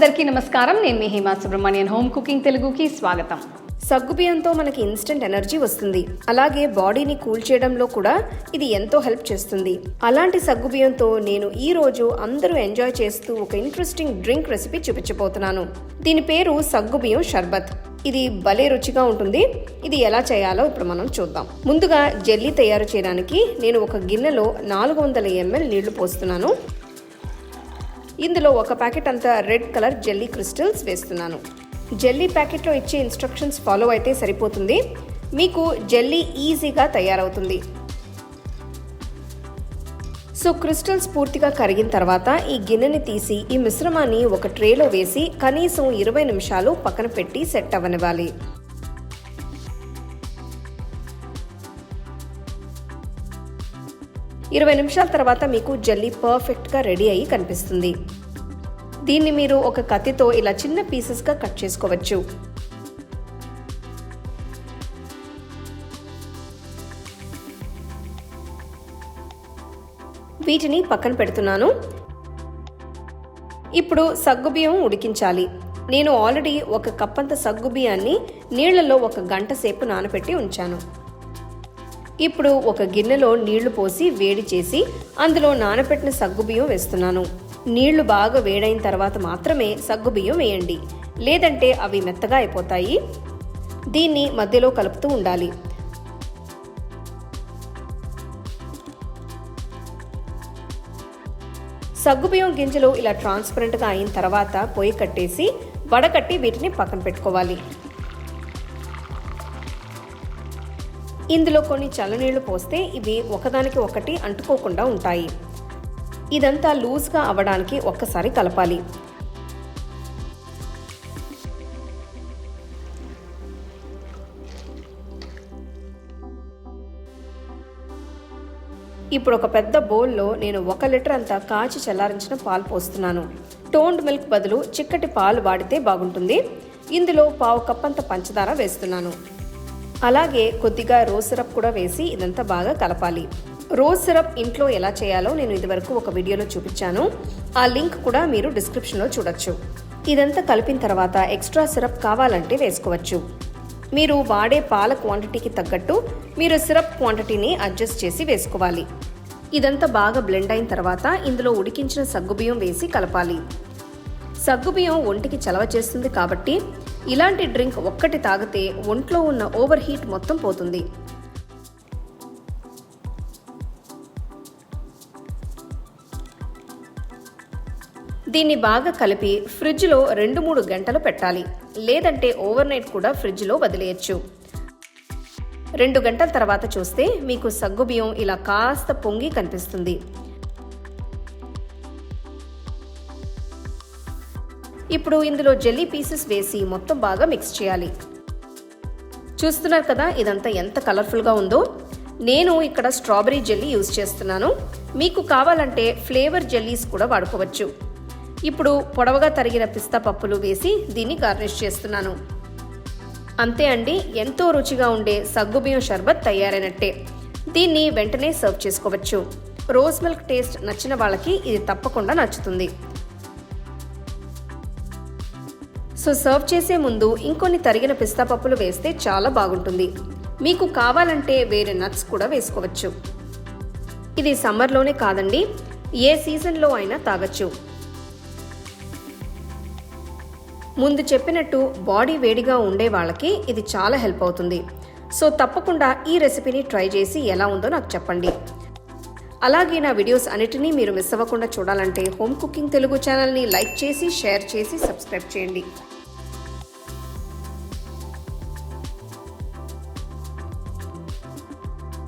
అందరికీ నమస్కారం. నేను మీ హేమా సుబ్రహ్మణ్యన్ హోమ్ కుకింగ్ తెలుగుకి స్వాగతం. సగ్గుబియ్యంతో మనకి ఇన్స్టెంట్ ఎనర్జీ వస్తుంది. అలాగే బాడీని కూల్ చేయడంలో కూడా ఇది ఎంతో హెల్ప్ చేస్తుంది. అలాంటి సగ్గుబియ్యంతో నేను ఈ రోజు అందరూ ఎంజాయ్ చేస్తూ ఒక ఇంట్రెస్టింగ్ డ్రింక్ రెసిపీ చూపించబోతున్నాను. దీని పేరు సగ్గుబియ్యం షర్బత్. ఇది భలే రుచిగా ఉంటుంది. ఇది ఎలా చేయాలో ఇప్పుడు మనం చూద్దాం. ముందుగా జెల్లీ తయారు చేయడానికి నేను ఒక గిన్నెలో నాలుగు వందల ఎంఎల్ నీళ్ళు పోస్తున్నాను. ఇందులో ఒక ప్యాకెట్ అంతా రెడ్ కలర్ జెల్లీ క్రిస్టల్స్ వేస్తున్నాను. జెల్లీ ప్యాకెట్లో ఇచ్చే ఇన్స్ట్రక్షన్స్ ఫాలో అయితే సరిపోతుంది. మీకు జెల్లీ ఈజీగా తయారవుతుంది. సో క్రిస్టల్స్ పూర్తిగా కరిగిన తర్వాత ఈ గిన్నెని తీసి ఈ మిశ్రమాన్ని ఒక ట్రేలో వేసి కనీసం ఇరవై నిమిషాలు పక్కన పెట్టి సెట్ అవ్వనివ్వాలి. ఇరవై నిమిషాల తర్వాత మీకు జల్లీ పర్ఫెక్ట్గా రెడీ అయ్యి కనిపిస్తుంది. దీన్ని మీరు ఒక కత్తితో ఇలా చిన్న పీసెస్గా కట్ చేసుకోవచ్చు. వీటిని పక్కన పెడుతున్నాను. ఇప్పుడు సగ్గుబియ్యం ఉడికించాలి. నేను ఆల్రెడీ ఒక కప్పంత సగ్గుబియ్యాన్ని నీళ్ళలో ఒక గంట సేపు నానబెట్టి ఉంచాను. ఇప్పుడు ఒక గిన్నెలో నీళ్ళు పోసి వేడి చేసి అందులో నానబెట్టిన సగ్గుబియ్యం వేస్తున్నాను. నీళ్ళు బాగా వేడైన తర్వాత మాత్రమే సగ్గుబియ్యం వేయండి. లేదంటే అవి మెత్తగా అయిపోతాయి. దీన్ని మధ్యలో కలుపుతూ ఉండాలి. సగ్గుబియ్యం గింజలు ఇలా ట్రాన్స్పరెంట్గా అయిన తర్వాత పొయ్యి కట్టేసి వడకట్టి వీటిని పక్కన పెట్టుకోవాలి. ఇందులో కొన్ని చల్లనీళ్ళు పోస్తే ఇవి ఒకదానికి ఒకటి అంటుకోకుండా ఉంటాయి. ఇదంతా లూజ్గా అవ్వడానికి ఒక్కసారి కలపాలి. ఇప్పుడు ఒక పెద్ద బౌల్లో నేను ఒక లీటర్ అంతా కాచి చల్లారించిన పాలు పోస్తున్నాను. టోన్డ్ మిల్క్ బదులు చిక్కటి పాలు వాడితే బాగుంటుంది. ఇందులో పావు కప్పంత పంచదార వేస్తున్నాను. అలాగే కొద్దిగా రోజ్ సిరప్ కూడా వేసి ఇదంతా బాగా కలపాలి. రోజ్ సిరప్ ఇంట్లో ఎలా చేయాలో నేను ఇదివరకు ఒక వీడియోలో చూపించాను. ఆ లింక్ కూడా మీరు డిస్క్రిప్షన్లో చూడొచ్చు. ఇదంతా కలిపిన తర్వాత ఎక్స్ట్రా సిరప్ కావాలంటే వేసుకోవచ్చు. మీరు వాడే పాల క్వాంటిటీకి తగ్గట్టు మీరు సిరప్ క్వాంటిటీని అడ్జస్ట్ చేసి వేసుకోవాలి. ఇదంతా బాగా బ్లెండ్ అయిన తర్వాత ఇందులో ఉడికించిన సగ్గుబియ్యం వేసి కలపాలి. సగ్గుబియ్యం ఒంటికి చలవ చేస్తుంది కాబట్టి ఇలాంటి డ్రింక్ ఒక్కటి తాగితే ఒంట్లో ఉన్న ఓవర్ హీట్ మొత్తం పోతుంది. దీన్ని బాగా కలిపి ఫ్రిడ్జ్లో రెండు మూడు గంటలు పెట్టాలి. లేదంటే ఓవర్ నైట్ కూడా ఫ్రిడ్జ్లో వదిలేయచ్చు. రెండు గంటల తర్వాత చూస్తే మీకు సగ్గుబియ్యం ఇలా కాస్త పొంగి కనిపిస్తుంది. ఇప్పుడు ఇందులో జెల్లీ పీసెస్ వేసి మొత్తం బాగా మిక్స్ చేయాలి. చూస్తున్నారు కదా ఇదంతా ఎంత కలర్ఫుల్గా ఉందో. నేను ఇక్కడ స్ట్రాబెరీ జెల్లీ యూజ్ చేస్తున్నాను. మీకు కావాలంటే ఫ్లేవర్ జెల్లీస్ కూడా వాడుకోవచ్చు. ఇప్పుడు పొడవగా తరిగిన పిస్తా పప్పులు వేసి దీన్ని గార్నిష్ చేస్తున్నాను. అంతే అండి ఎంతో రుచిగా ఉండే సగ్గుబియ్యం షర్బత్ తయారైనట్టే. దీన్ని వెంటనే సర్వ్ చేసుకోవచ్చు. రోజ్ మిల్క్ టేస్ట్ నచ్చిన వాళ్ళకి ఇది తప్పకుండా నచ్చుతుంది. సో సర్వ్ చేసే ముందు ఇంకొన్ని తరిగిన పిస్తా పప్పులు వేస్తే చాలా బాగుంటుంది. మీకు కావాలంటే వేరే నట్స్ కూడా వేసుకోవచ్చు. ఇది సమ్మర్లోనే కాదండి ఏ సీజన్లో అయినా తాగొచ్చు. ముందు చెప్పినట్టు బాడీ వేడిగా ఉండే వాళ్ళకి ఇది చాలా హెల్ప్ అవుతుంది. సో తప్పకుండా ఈ రెసిపీని ట్రై చేసి ఎలా ఉందో నాకు చెప్పండి. అలాగే నా వీడియోస్ అన్నిటినీ మీరు మిస్ అవ్వకుండా చూడాలంటే హోమ్ కుకింగ్ తెలుగు ఛానల్ని లైక్ చేసి షేర్ చేసి సబ్స్క్రైబ్ చేయండి.